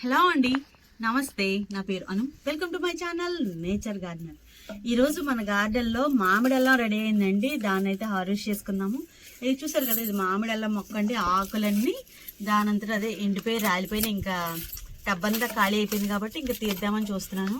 Hello అండి. నమస్తే. నా పేరు Anu. Welcome to my channel nature gardener ఈరోజు మన గార్డెన్లో మామిడల్లం రెడీ అయిందండి. దాన్ని అయితే హార్వెస్ట్ చేసుకుందాము. ఇది చూసారు కదా ఇది మామిడల్లం మొక్క అండి. ఆకులన్నీ దానంతట అదే ఎండిపోయి రాలిపోయిన ఇంకా టబ్బంతా ఖాళీ అయిపోయింది కాబట్టి ఇంకా తీద్దామని చూస్తున్నాను.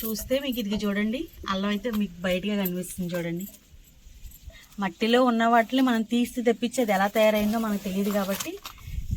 చూస్తే మీకు ఇది చూడండి. అల్లం అయితే మీకు బయటగా కనిపిస్తుంది చూడండి. మట్టిలో ఉన్న వాటిని మనం తీసి తెప్పించేది ఎలా తయారైందో మనకు తెలియదు కాబట్టి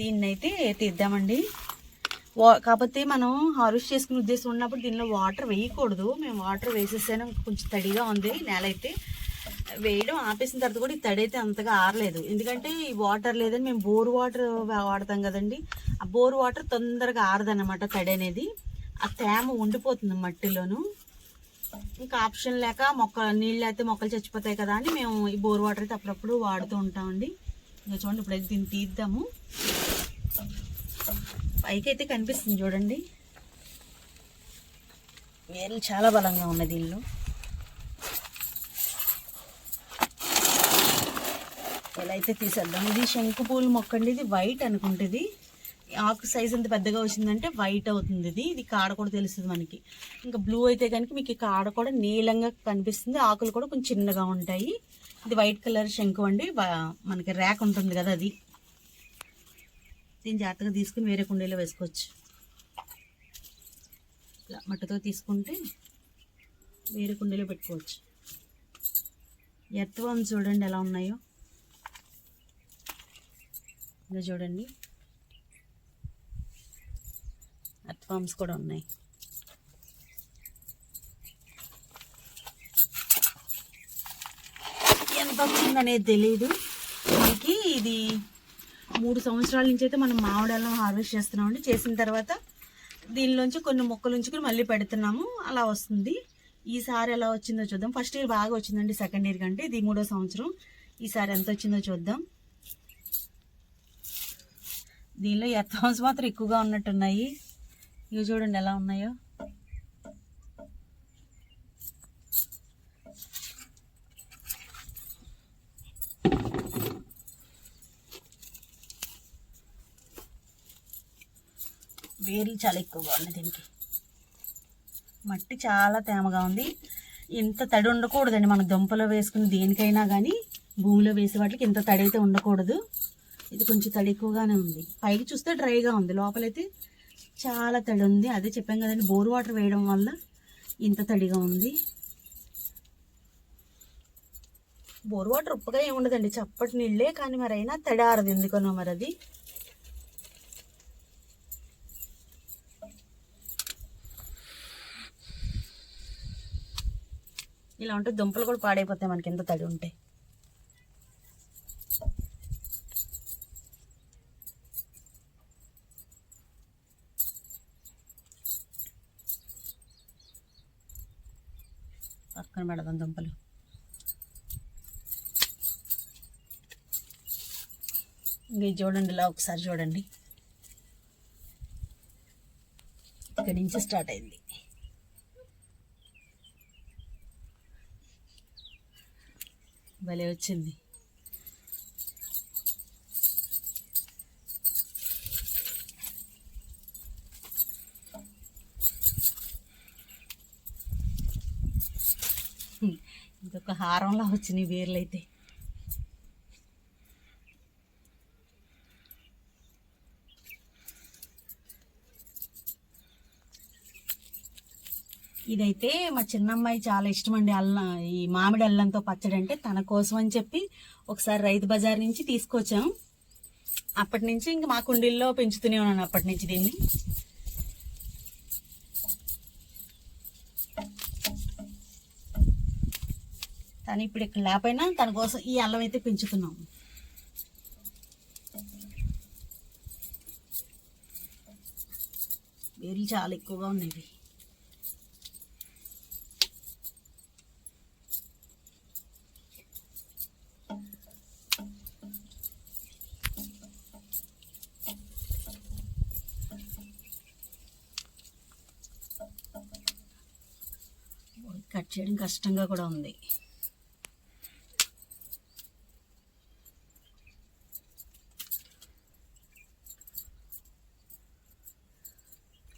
దీన్ని అయితే తీద్దామండి. కాకపోతే మనం హార్వెస్ట్ చేసుకునే ఉద్దేశం ఉన్నప్పుడు దీనిలో వాటర్ వేయకూడదు. మేము వాటర్ వేసేసాను కొంచెం తడిగా ఉంది నేల అయితే. వేయడం ఆపేసిన తర్వాత కూడా ఈ తడి అయితే అంతగా ఆరలేదు. ఎందుకంటే ఈ వాటర్ లేదని మేము బోర్ వాటర్ వాడతాం కదండి. ఆ బోర్ వాటర్ తొందరగా ఆరదనమాట తడి అనేది. ఆ తేమ ఉండిపోతుంది మట్టిలోను. ఇంకా ఆప్షన్ లేక మొక్క నీళ్ళు అయితే మొక్కలు చచ్చిపోతాయి కదా అని మేము ఈ బోర్ వాటర్ అయితే అప్పుడప్పుడు వాడుతూ ఉంటామండి. ఇంకా చూడండి ఇప్పుడైతే దీన్ని తీద్దాము. పైకి అయితే కనిపిస్తుంది చూడండి. వేర్లు చాలా బలంగా ఉన్నాయి దీనిలో. ఎలా అయితే తీసేద్దాం. ఇది శంకు పూలు మొక్క అండి ఇది వైట్ అనుకుంటుంది. ఆకు సైజ్ ఎంత పెద్దగా వచ్చిందంటే వైట్ అవుతుంది ఇది. ఇది కాడ కూడా తెలుస్తుంది మనకి. ఇంకా బ్లూ అయితే కనుక మీకు ఈ కాడ కూడా నీలంగా కనిపిస్తుంది. ఆకులు కూడా కొంచెం చిన్నగా ఉంటాయి. ఇది వైట్ కలర్ శంకు అండి. మనకి ర్యాక్ ఉంటుంది కదా అది. దీన్ని జాగ్రత్తగా తీసుకుని వేరే కుండీలో వేసుకోవచ్చు. ఇలా మట్టితో తీసుకుంటే వేరే కుండీలో పెట్టుకోవచ్చు. ఎర్త్వామ్ చూడండి ఎలా ఉన్నాయో. ఇలా చూడండి. ఎర్త్వామ్స్ కూడా ఉన్నాయి. ఎంత వచ్చిందనేది తెలియదు మనకి ఇది మూడు సంవత్సరాల నుంచి అయితే మనం మామిడాలను హార్వెస్ట్ చేస్తున్నామండి. చేసిన తర్వాత దీనిలోంచి కొన్ని మొక్కలు ఉంచుకొని మళ్ళీ పెడుతున్నాము. అలా వస్తుంది. ఈసారి ఎలా వచ్చిందో చూద్దాం. ఫస్ట్ ఇయర్ బాగా వచ్చిందండి సెకండ్ ఇయర్ కంటే. ఇది మూడో సంవత్సరం. ఈసారి ఎంత వచ్చిందో చూద్దాం. దీనిలో ఎత్తవాన్స్ మాత్రం ఎక్కువగా ఉన్నట్టున్నాయి. ఇవి చూడండి ఎలా ఉన్నాయో. వేర్లు చాలా ఎక్కువగా ఉన్నాయి దీనికి. మట్టి చాలా తేమగా ఉంది. ఇంత తడి ఉండకూడదండి మన దుంపలో వేసుకుని దేనికైనా కానీ భూమిలో వేసే వాటికి ఇంత తడి అయితే ఉండకూడదు. ఇది కొంచెం తడి ఎక్కువగానే ఉంది. పైకి చూస్తే డ్రైగా ఉంది. లోపలైతే చాలా తడి ఉంది. అదే చెప్పాం కదండి బోర్ వాటర్ వేయడం వల్ల ఇంత తడిగా ఉంది. బోర్ వాటర్ ఉప్పుగా ఏముండదండి చప్పటి నీళ్ళే కానీ మరి అయినా తడి ఆరదు. ఎందుకనో మరి అది. ఇలా ఉంటే దుంపలు కూడా పాడైపోతాయి మనకి ఎంత తడి ఉంటే. పక్కన పెడదాం దుంపలు. ఇది చూడండి ఇలా ఒకసారి చూడండి. ఇక్కడి నుంచి స్టార్ట్ అయింది. భలే వచ్చింది. ఇదొక హారంలా వచ్చినాయి వేర్లైతే ఇదైతే మా చిన్నమ్మాయి చాలా ఇష్టం అండి అల్లం ఈ మామిడి అల్లంతో పచ్చడి అంటే తన కోసం అని చెప్పి ఒకసారి రైతు బజార్ నుంచి తీసుకొచ్చాం. అప్పటి నుంచి ఇంక మా కుండీల్లో పెంచుతూనే ఉన్నాను అప్పటి నుంచి దీన్ని. తను ఇప్పుడు ఇక్కడ లేకపోయినా తన కోసం ఈ అల్లం అయితే పెంచుతున్నాం. వేర్లు చాలా ఎక్కువగా ఉన్నాయి ఇవి. కట్ చేయడం కష్టంగా కూడా ఉంది.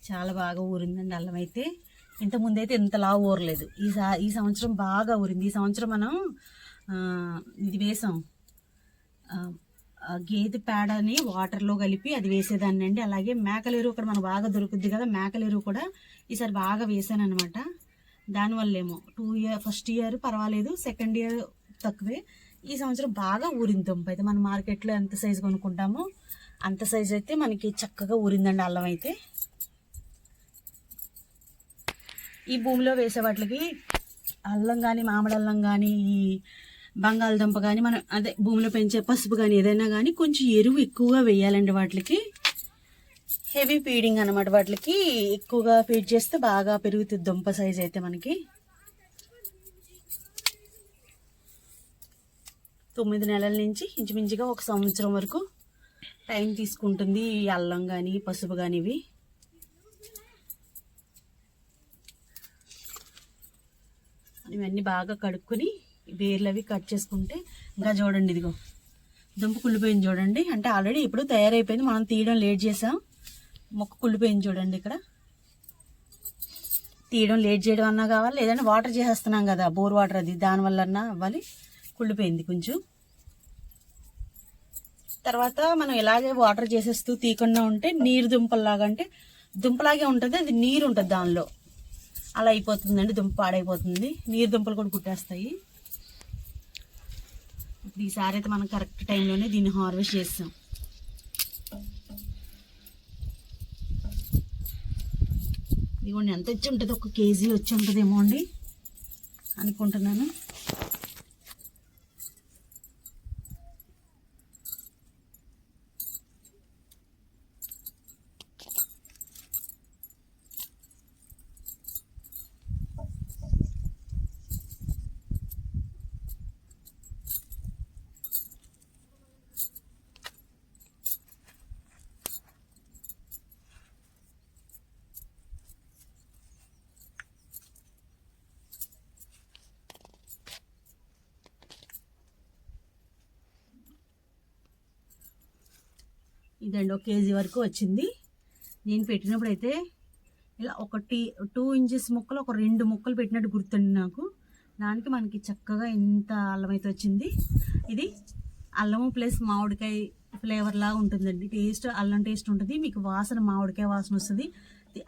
చాలా బాగా ఊరిందండి అల్లం అయితే. ఇంతకుముందు అయితే ఇంతలా ఊరలేదు. ఈ సా ఈ సంవత్సరం బాగా ఊరింది. ఈ సంవత్సరం మనం ఇది వేసాం. గేదె పేడని వాటర్లో కలిపి అది వేసేదాన్ని అండి అలాగే మేకల ఎరువు ఇక్కడ మనకు బాగా దొరుకుద్ది కదా మేకల ఎరువు కూడా ఈసారి బాగా వేసాను అనమాట దానివల్ల ఏమో టూ ఇయర్ ఫస్ట్ ఇయర్ పర్వాలేదు సెకండ్ ఇయర్ తక్కువే. ఈ సంవత్సరం బాగా ఊరింది. దుంప అయితే మన మార్కెట్లో ఎంత సైజు కొనుక్కుంటామో అంత సైజు అయితే మనకి చక్కగా ఊరిందండి అల్లం అయితే. ఈ భూమిలో వేసే వాటికి అల్లం కానీ మామిడి అల్లం కానీ ఈ బంగాళదుంప కానీ మనం అదే భూమిలో పెంచే పసుపు కానీ ఏదైనా కానీ కొంచెం ఎరువు ఎక్కువగా వేయాలండి వాటికి. హెవీ ఫీడింగ్ అనమాట వాటికి. ఎక్కువగా ఫీడ్ చేస్తే బాగా పెరుగుతుంది దుంప సైజ్ అయితే మనకి. తొమ్మిది నెలల నుంచి ఇంచుమించుగా ఒక సంవత్సరం వరకు టైం తీసుకుంటుంది అల్లం కానీ పసుపు కానీ ఇవి. ఇవన్నీ బాగా కడుక్కొని వేర్లు అవి కట్ చేసుకుంటే ఇంకా చూడండి ఇదిగో. దుంప కుళ్ళిపోయింది చూడండి. అంటే ఆల్రెడీ ఇప్పుడు తయారైపోయింది. మనం తీయడం లేట్ చేసాం. మొక్క కుళ్ళిపోయింది చూడండి ఇక్కడ. తీయడం లేట్ చేయడం అన్నా కావాలి లేదంటే వాటర్ చేసేస్తున్నాం కదా బోర్ వాటర్ అది దానివల్ల అన్నా అవ్వాలి. కుళ్ళిపోయింది కొంచెం. తర్వాత మనం ఇలాగే వాటర్ చేసేస్తూ తీయకుండా ఉంటే నీరు దుంపల్లాగా అంటే దుంపలాగే ఉంటుంది అది నీరు ఉంటుంది దానిలో. అలా అయిపోతుందండి దుంప పాడైపోతుంది. నీరు దుంపలు కూడా కుట్టేస్తాయి. ఇప్పుడు ఈసారి అయితే మనం కరెక్ట్ టైంలోనే దీన్ని హార్వెస్ట్ చేస్తాం. ఇదిగోండి ఎంత ఇచ్చి ఉంటుంది ఒక కేజీ వచ్చి ఉంటుందేమో అండి. అనుకుంటున్నాను. ఇదండి ఒక కేజీ వరకు వచ్చింది. నేను పెట్టినప్పుడు అయితే ఇలా ఒకటి టూ ఇంచెస్ ముక్కలు ఒక రెండు ముక్కలు పెట్టినట్టు గుర్తుంది నాకు. దానికి మనకి చక్కగా ఇంత అల్లం అయితే వచ్చింది. ఇది అల్లము ప్లస్ మామిడికాయ ఫ్లేవర్ లాగా ఉంటుందండి. టేస్ట్ అల్లం టేస్ట్ ఉంటుంది. మీకు వాసన మామిడికాయ వాసన వస్తుంది.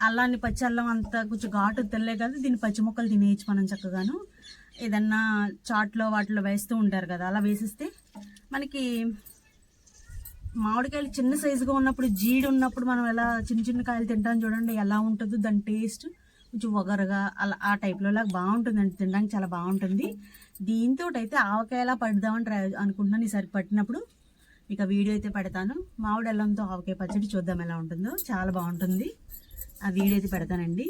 అల్లాన్ని పచ్చి అల్లం అంతా కొంచెం ఘాటు తెల్లే కదా దీన్ని పచ్చి ముక్కలు తినేయచ్చు మనం చక్కగాను. ఏదన్నా చాట్లో వాటిలో వేస్తూ ఉంటారు కదా అలా వేసిస్తే మనకి మామిడికాయలు చిన్న సైజుగా ఉన్నప్పుడు జీడి ఉన్నప్పుడు మనం ఎలా చిన్న చిన్న కాయలు తింటాం చూడండి ఎలా ఉంటుందో దాని టేస్ట్ కొంచెం ఒగరగా అలా ఆ టైప్లో లాగా బాగుంటుందండి. తినడానికి చాలా బాగుంటుంది. దీంతో అయితే ఆవకాయలా పడదామని ట్రై అనుకుంటున్నాను ఈసారి పట్టినప్పుడు. ఇక వీడియో అయితే పెడతాను. మామిడి అల్లంతో ఆవకాయ పచ్చడి చూద్దాం ఎలా ఉంటుందో. చాలా బాగుంటుంది. ఆ వీడియో అయితే పెడతానండి.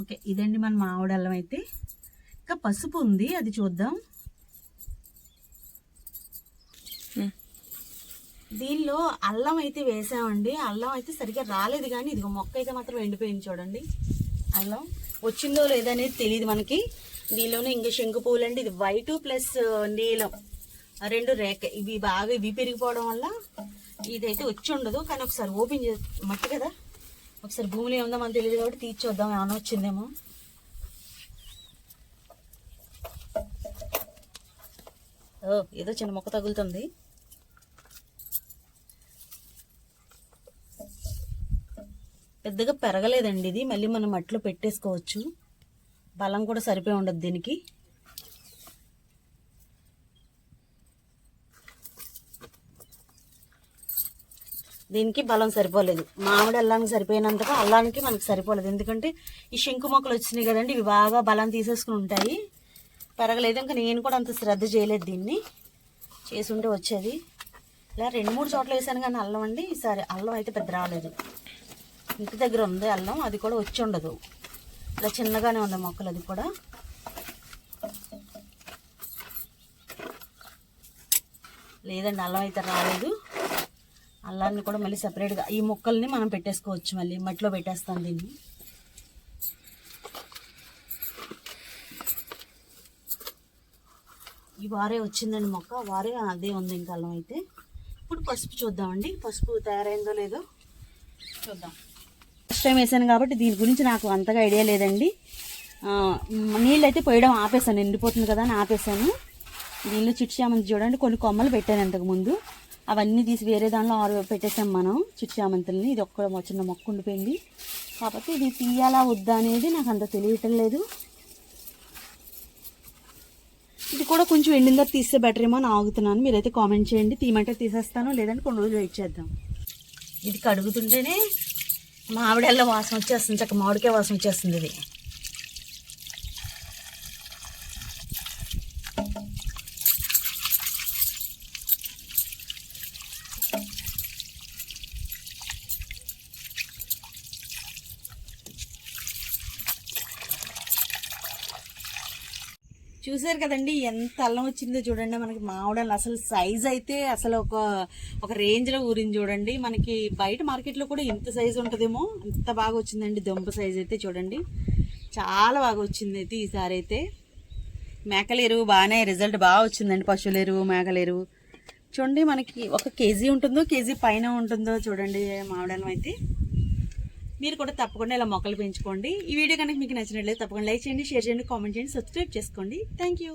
ఓకే ఇదండి మన మామిడి అల్లం అయితే. ఇంకా పసుపు ఉంది అది చూద్దాం. దీనిలో అల్లం అయితే వేసామండి. అల్లం అయితే సరిగ్గా రాలేదు కానీ ఇదిగో మొక్క అయితే మాత్రం ఎండిపోయింది చూడండి. అల్లం వచ్చిందో లేదో అనేది తెలియదు మనకి. దీనిలోనే ఇంకా శంకు పువ్వులు అండి ఇది వైట్ ప్లస్ నీలం. రెండు రేఖ. ఇవి బాగా ఇవి పెరిగిపోవడం వల్ల ఇదైతే వచ్చి ఉండదు. కానీ ఒకసారి ఓపెన్ చే మట్టి కదా? ఒకసారి భూమిలో ఏముందో మనకు తెలియదు కాబట్టి తీర్చొద్దాం ఏమైనా వచ్చిందేమో. ఓ ఏదో చిన్న మొక్క తగులుతుంది. పెద్దగా పెరగలేదండి ఇది. మళ్ళీ మనం మట్టిలో పెట్టేసుకోవచ్చు. బలం కూడా సరిపోయి ఉండదు దీనికి. దీనికి బలం సరిపోలేదు. మామిడి అల్లానికి సరిపోయినంతగా అల్లానికి మనకి సరిపోలేదు. ఎందుకంటే ఈ శంకు మొక్కలు వచ్చినాయి కదండి ఇవి బాగా బలం తీసేసుకుని ఉంటాయి. పెరగలేదు ఇంకా నేను కూడా అంత శ్రద్ధ చేయలేదు దీన్ని. చేసుంటే వచ్చేది. ఇలా రెండు మూడు చోట్ల వేసాను కానీ అల్లం అండి ఈసారి అల్లం అయితే పెద్ద రాలేదు. ఇంటి దగ్గర ఉంది అల్లం అది కూడా వచ్చి ఉండదు. ఇలా చిన్నగానే ఉంది మొక్కలు అది కూడా. లేదండి అల్లం అయితే రాలేదు. అల్లాన్ని కూడా మళ్ళీ సపరేట్గా ఈ మొక్కల్ని మనం పెట్టేసుకోవచ్చు మళ్ళీ మట్టిలో పెట్టేస్తాం దీన్ని. ఈ వారే వచ్చిందండి మొక్క వారే అదే ఉంది ఇంకా అల్లం అయితే. ఇప్పుడు పసుపు చూద్దామండి. పసుపు తయారైందో లేదో చూద్దాం. ఫస్ట్ టైం వేసాను కాబట్టి దీని గురించి నాకు అంతగా ఐడియా లేదండి. నీళ్ళైతే నీళ్ళు అయితే పోయడం ఆపేసాను ఎండిపోతుంది కదా అని ఆపేసాను నీళ్ళు చిట్చామంతి చూడండి కొన్ని కొమ్మలు పెట్టాను ఇంతకుముందు అవన్నీ తీసి వేరే దానిలో ఆరు పెట్టేసాం మనం చిట్చామంతుల్ని ఇది ఒక్క చిన్న మొక్క ఉండిపోయింది. కాకపోతే ఇది తీయాలా వద్దా అనేది నాకు అంత తెలియటం లేదు. ఇది కూడా కొంచెం ఎండిన తర్వాత తీస్తే బెటర్ ఏమో అని ఆగుతున్నాను. మీరైతే కామెంట్ చేయండి. తీయమంటే తీసేస్తాను లేదంటే కొన్ని రోజులు వెయిట్ చేద్దాం. ఇది కడుగుతుంటేనే మామిడల్లో వాసన వచ్చేస్తుంది చక్క మామిడికాయ వాసన వచ్చేస్తుంది ఇది. చూసారు కదండి ఎంత అల్లం వచ్చిందో చూడండి. మనకి మామిడాలు అసలు సైజ్ అయితే అసలు ఒక ఒక రేంజ్లో ఊరింది చూడండి. మనకి బయట మార్కెట్లో కూడా ఇంత సైజు ఉంటుందేమో. ఇంత బాగా వచ్చిందండి దొంప సైజ్ అయితే చూడండి. చాలా బాగా వచ్చింది అయితే ఈసారి అయితే. మేకల ఎరువు బాగానే రిజల్ట్ బాగా వచ్చిందండి పశువుల ఎరువు మేకల ఎరువు. చూడండి మనకి ఒక కేజీ ఉంటుందో కేజీ పైన ఉంటుందో చూడండి మామిడాలం అయితే. మీరు కూడా తప్పకుండా ఇలా మొక్కలు పెంచుకోండి. ఈ వీడియో కనుక మీకు నచ్చినట్లయితే తప్పకుండా లైక్ చేయండి షేర్ చేయండి కామెంట్ చేయండి సబ్స్క్రైబ్ చేసుకోండి. Thank you